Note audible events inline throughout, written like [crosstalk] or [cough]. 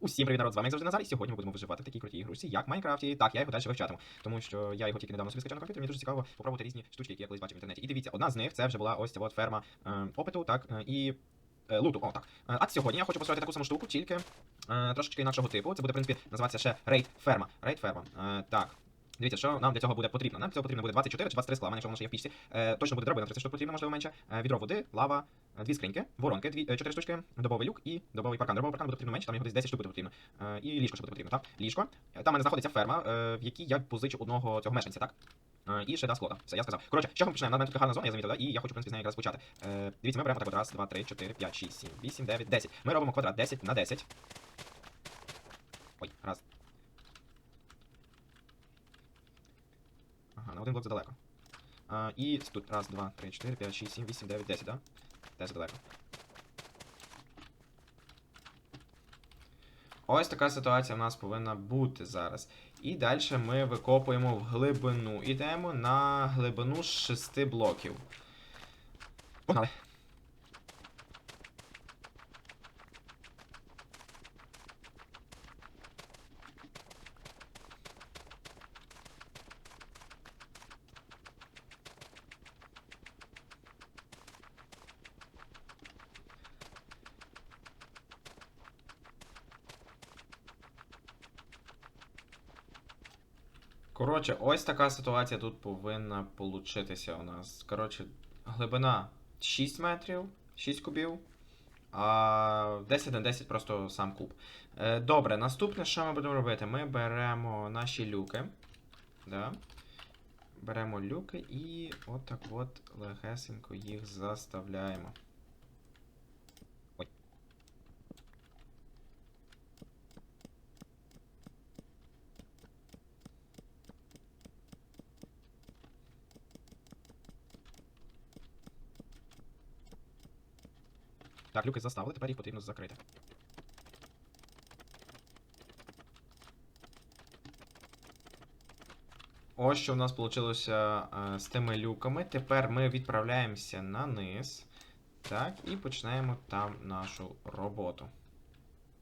Усім привіт, народ, з вами як завжди Назар, і сьогодні ми будемо виживати в такій крутій ігрушці, як Майнкрафті. Так, я його далі вивчатиму, тому що я його тільки недавно собі скачав на комп'ютері, мені дуже цікаво попробувати різні штучки, які я колись бачив в інтернеті. І дивіться, одна з них це вже була ось ця от ферма е, опиту, так, е, і е, луту. О, так. Е, а сьогодні я хочу построїти таку саму штуку, тільки е, трошечки іншого типу. Це буде, в принципі, називатися ще рейд ферма. Рейд ферма. Е, так. Дивіться, що нам для цього буде потрібно. Нам для цього потрібно буде 24 чи 23 скла, якщо воно ще є в пічці. Е, точно буде драбина 30 штук потрібно, можливо, менше. Е, відро води, лава, е, дві скриньки, воронки, дві, е, чотири штучки, добовий люк і добовий паркан. Добовий паркан буде потрібно менше, там його десь 10 штук буде потрібно. Е, і ліжко ще буде потрібно, так? Ліжко. Е, Там мене знаходиться ферма, е, в якій я позичу одного цього мешканця, так? Е, І ще да склота. Все, я сказав. Коротше, що ми починаємо? На мене тут гарна зона, я замітив, і я хочу, в принципі, з неї якраз почати. Е, дивіться, ми беремо так от раз, два, три, чотири, п'ять, шість, сім, вісім, дев'ять, десять. Ми робимо квадрат 10 на 10. Ой, раз. Ага, на один блок задалеко. А, і тут раз, два, три, чотири, п'ять, шість, сім, вісім, дев'ять, десять, да? Десять далеко. Ось така ситуація в нас повинна бути зараз. І далі ми викопуємо в глибину. Ідемо на глибину з шести блоків. Погнали. Коротше, ось така ситуація тут повинна получитися у нас. Коротше, глибина 6 метрів, 6 кубів. А 10 на 10 просто сам куб. Е, добре, наступне, що ми будемо робити? Ми беремо наші люки. Да? Беремо люки і отак от легесенько їх заставляємо. Так, люки заставили, тепер їх потрібно закрити. Ось що в нас вийшло з тими люками. Тепер ми відправляємося на низ. Так, і починаємо там нашу роботу.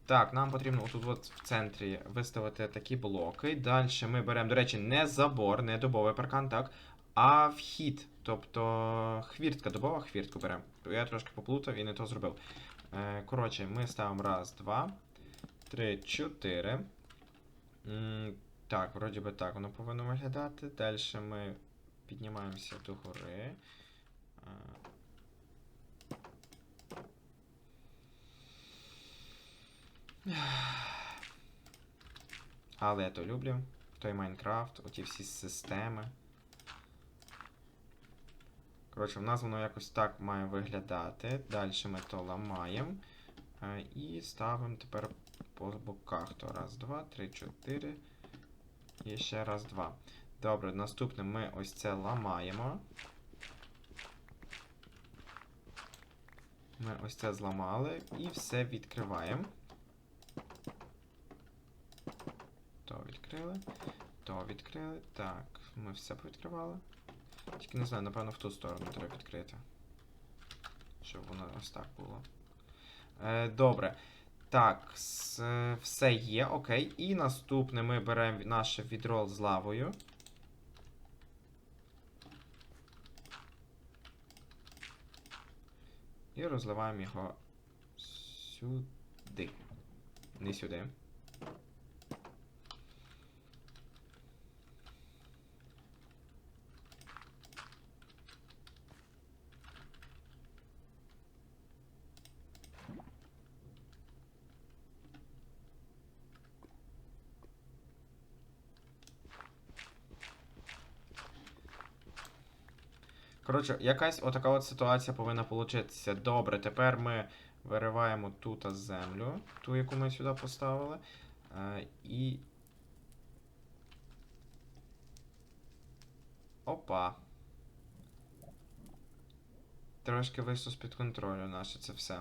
Так, нам потрібно отут от в центрі виставити такі блоки. Далі ми беремо, до речі, не забор, не дубовий паркан, так, а вхід. Тобто хвіртка, дубова хвіртку беремо. Я трошки поплутав і не то зробив. Е, коротше, ми ставимо раз, два, три, чотири. Так, вроді би так воно повинно виглядати. Далі ми піднімаємося до гори. Е, Але я то люблю. Той Майнкрафт, оті всі системи. Коротше, в нас воно якось так має виглядати. Далі ми то ламаємо. Е, І ставимо тепер по боках. То раз, два, три, чотири. І ще раз, два. Добре, наступне ми ось це ламаємо. Ми ось це зламали і все відкриваємо. То відкрили, то відкрили. Так, ми все повідкривали. Тільки не знаю, напевно, в ту сторону треба відкрити. Щоб воно ось так було. Е, добре. Так, все є, окей. І наступне ми беремо наше відро з лавою. І розливаємо його сюди. Не сюди. Коротше, якась отака от ситуація повинна получитися. Добре, тепер ми вириваємо тут землю, ту, яку ми сюди поставили. Е, і. Опа. Трошки вийшло з-під контролю наше це все.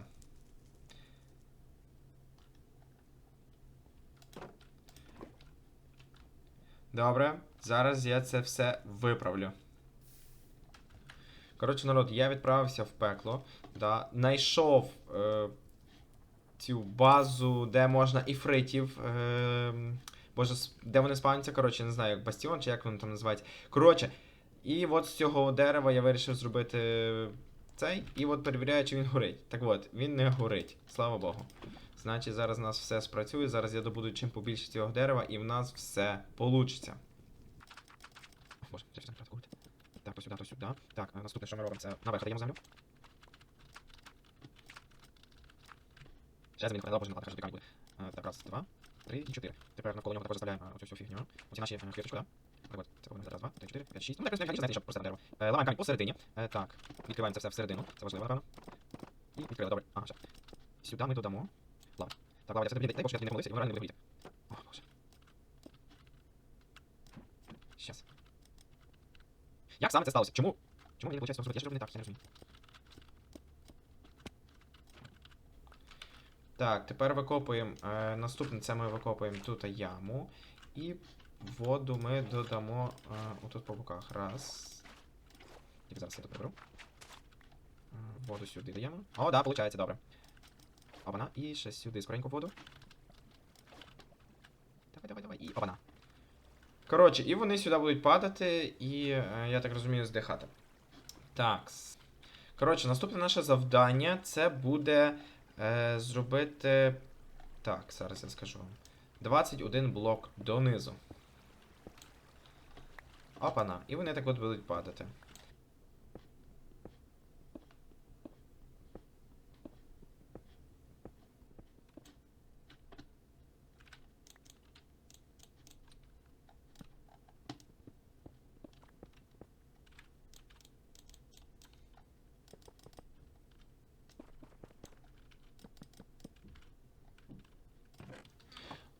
Добре, зараз я це все виправлю. Коротше, народ, я відправився в пекло, да, знайшов е, цю базу, де можна іфритів. Е, боже, де вони спавняться, коротше, не знаю, як бастіон чи як вони там називають. Коротше, і от з цього дерева я вирішив зробити цей, і от перевіряю, чи він горить. Так от, він не горить, слава Богу. Значить, зараз у нас все спрацює, зараз я добуду чим побільше цього дерева, і в нас все получиться. Боже, то сюди, то сюди. Так, е, наступне, що ми робимо, це наверх даємо землю. Ще замінка, але боже, не кажу, буде. Е, Так, раз, два, три і чотири. Тепер навколо нього також заставляємо е, оцю всю фігню. Оці наші е, так? Це повинно зараз два, три, чотири, п'ять, шість. Ну, так, знаєте, щоб просто дерево. Ламаємо камінь посередині. Так, відкриваємо це все всередину. Це важливо, напевно. І відкрили, добре. Ага, все. Сюди ми додамо. Лава. Так, лава, це тобі дай, бо що не помолився, і реально не буде горіти. О, боже. Щас. Як саме це сталося? Чому? Чому мені не виходить зробити? Я ж роблю не так, я не розумію. Так, тепер викопуємо. Е, наступне це ми викопуємо тут яму. І воду ми додамо е, отут по боках. Раз. Тільки зараз я тут приберу. Е, воду сюди даємо. О, да, виходить, добре. Опана. І ще сюди скоренько воду. Давай, давай, давай. І опана. Коротше, і вони сюди будуть падати, і е, я так розумію, здихати. Так. Коротше, наступне наше завдання це буде е, зробити. Так, зараз я скажу вам. 21 блок донизу. Опана. І вони так от будуть падати.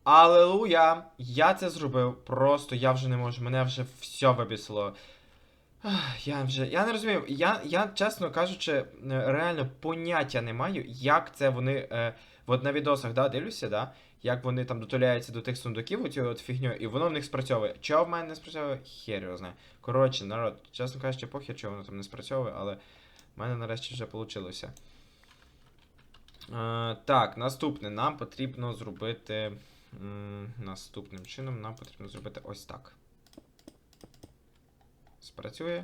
Алелуя! Я це зробив. Просто я вже не можу. Мене вже все вибісило. Я вже. Я не розумію. Я, я чесно кажучи, е, реально поняття не маю, як це вони. Е, от на відосах, да, дивлюся, да, як вони там дотуляються до тих сундуків, оцю от фігню, і воно в них спрацьовує. Чого в мене не спрацьовує? Хер його знає. Коротше, народ, чесно кажучи, похер, чого воно там не спрацьовує, але в мене нарешті вже вийшло. Е, так, наступне. Нам потрібно зробити. Наступним чином нам потрібно зробити ось так. Спрацює.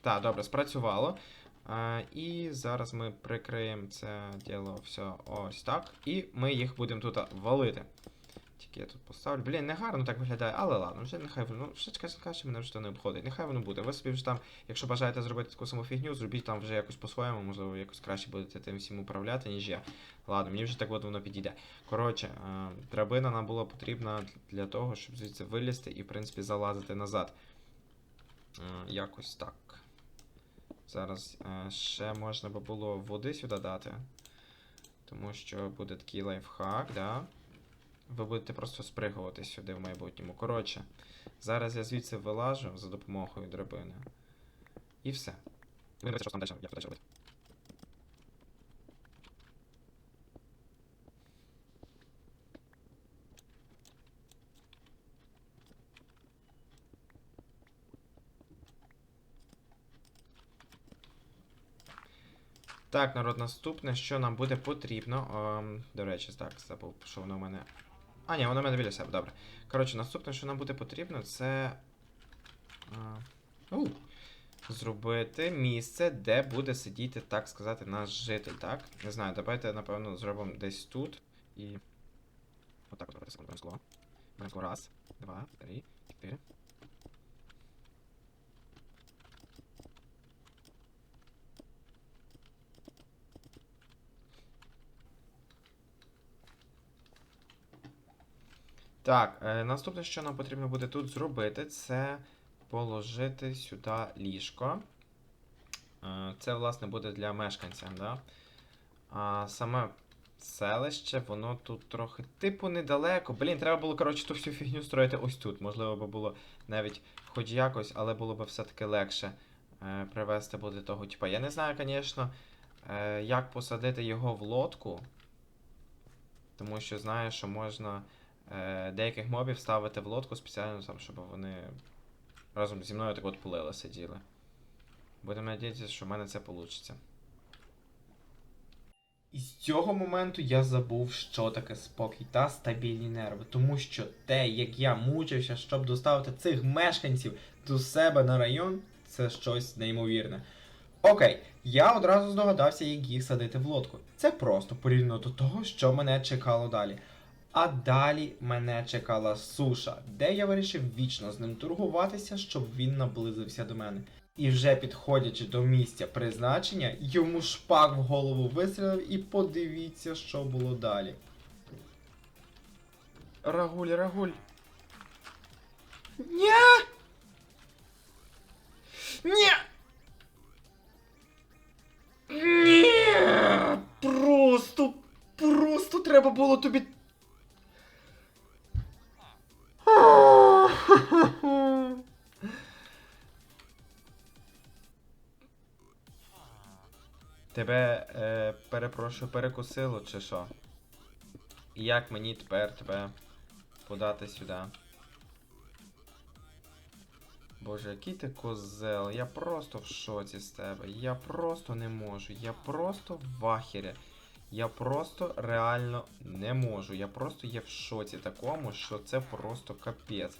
Так, добре, спрацювало. І зараз ми прикриємо це діло все ось так. І ми їх будемо тут валити. Тільки я тут поставлю. Блін, не гарно так виглядає, але ладно, вже нехай воно. Ну, чесно кажучи, мене вже не обходить. Нехай воно буде. Ви собі вже там, якщо бажаєте зробити таку саму фігню, зробіть там вже якось по-своєму, можливо, якось краще будете тим всім управляти, ніж я. Ладно, мені вже так от воно підійде. Коротше, е, драбина нам була потрібна для того, щоб звідси вилізти і, в принципі, залазити назад. Е, якось так. Зараз е, ще можна би було води сюди дати. Тому що буде такий лайфхак, да? Ви будете просто спригувати сюди в майбутньому. Коротше, зараз я звідси вилажу за допомогою драбини. І все. Ви що там далі, як далі робити. Так, народ, наступне, що нам буде потрібно. Ем, до речі, так, забув, що воно в мене. А, ні, воно мене біля себе, добре. Коротше, наступне, що нам буде потрібно, це. А, у, зробити місце, де буде сидіти, так сказати, наш житель, так? Не знаю, давайте, напевно, зробимо десь тут. І. Отак от скло. Беремо скло. Раз, два, три, чотири. Так, е, наступне, що нам потрібно буде тут зробити, це положити сюди ліжко. Е, це, власне, буде для мешканців, да? А саме селище, воно тут трохи, типу, недалеко. Блін, треба було, коротше, ту всю фігню строїти ось тут. Можливо, би було навіть хоч якось, але було б все-таки легше е, привести буде того. Типа, я не знаю, звісно, як посадити його в лодку. Тому що знаю, що можна деяких мобів ставити в лодку спеціально, там, щоб вони разом зі мною так от плили сиділи. Будемо надіятися, що в мене це вийде. І з цього моменту я забув, що таке спокій та стабільні нерви, тому що те, як я мучився, щоб доставити цих мешканців до себе на район, це щось неймовірне. Окей, я одразу здогадався, як їх садити в лодку. Це просто порівняно до того, що мене чекало далі. А далі мене чекала суша, де я вирішив вічно з ним торгуватися, щоб він наблизився до мене. І вже підходячи до місця призначення, йому шпак в голову вистрілив і подивіться, що було далі. Рагуль, Рагуль. Ні! Ні! Ні! Просто, просто треба було тобі. [laughs] Тебе, е, перепрошую, перекусило чи що? Як мені тепер тебе подати сюди? Боже, який ти козел, я просто в шоці з тебе. Я просто не можу. Я просто в ахері. Я просто реально не можу. Я просто є в шоці такому, що це просто капець.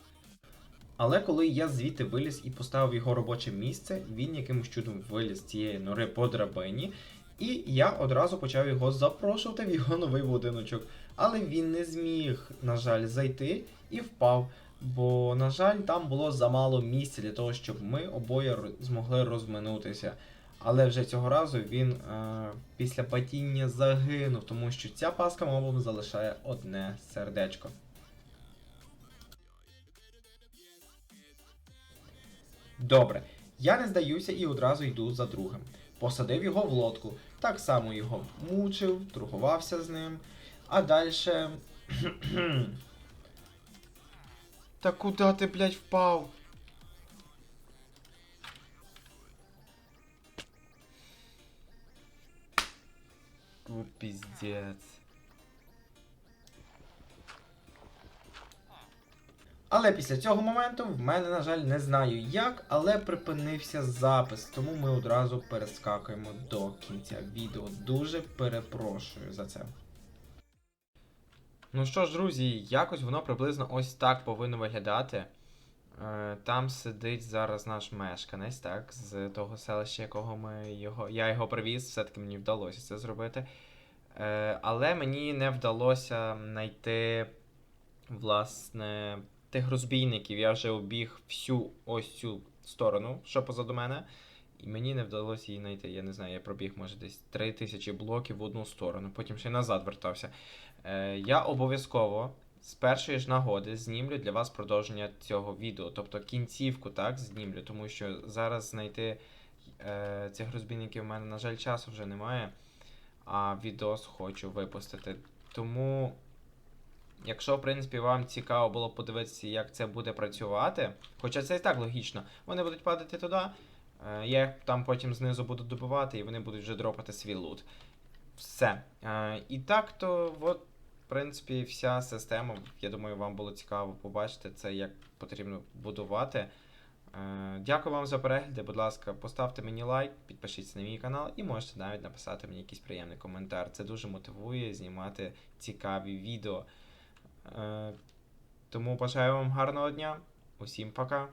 Але коли я звідти виліз і поставив його робоче місце, він якимось чудом виліз з цієї нори по драбині, і я одразу почав його запрошувати в його новий будиночок. Але він не зміг, на жаль, зайти і впав. Бо, на жаль, там було замало місця для того, щоб ми обоє змогли розминутися. Але вже цього разу він е, після падіння загинув, тому що ця паска мобом залишає одне сердечко. Добре, я не здаюся і одразу йду за другим. Посадив його в лодку, так само його мучив, торгувався з ним. А далі. [clears throat] Та куди ти, блядь, впав? Ну, піздець. Але після цього моменту в мене, на жаль, не знаю як, але припинився запис, тому ми одразу перескакуємо до кінця відео. Дуже перепрошую за це. Ну що ж, друзі, якось воно приблизно ось так повинно виглядати. Е, Там сидить зараз наш мешканець, так, з того селища, якого ми його. Я його привіз, все-таки мені вдалося це зробити. Е, Але мені не вдалося знайти, власне, тих розбійників. Я вже обіг всю ось цю сторону, що позаду мене. І мені не вдалося її знайти. Я не знаю, я пробіг, може, десь 3000 блоків в одну сторону, потім ще й назад вертався. Е, я обов'язково з першої ж нагоди знімлю для вас продовження цього відео, тобто кінцівку, так, знімлю, тому що зараз знайти е, цих розбійників в мене, на жаль, часу вже немає, а відос хочу випустити. Тому, якщо, в принципі, вам цікаво було подивитися, як це буде працювати, хоча це і так логічно, вони будуть падати туди, е, я їх там потім знизу буду добивати, і вони будуть вже дропати свій лут. Все. Е, і так, то от, принципі, вся система. Я думаю, вам було цікаво побачити це, як потрібно будувати. Е, дякую вам за перегляди. Будь ласка, поставте мені лайк, підпишіться на мій канал і можете навіть написати мені якийсь приємний коментар. Це дуже мотивує знімати цікаві відео. Е, тому бажаю вам гарного дня. Усім пока.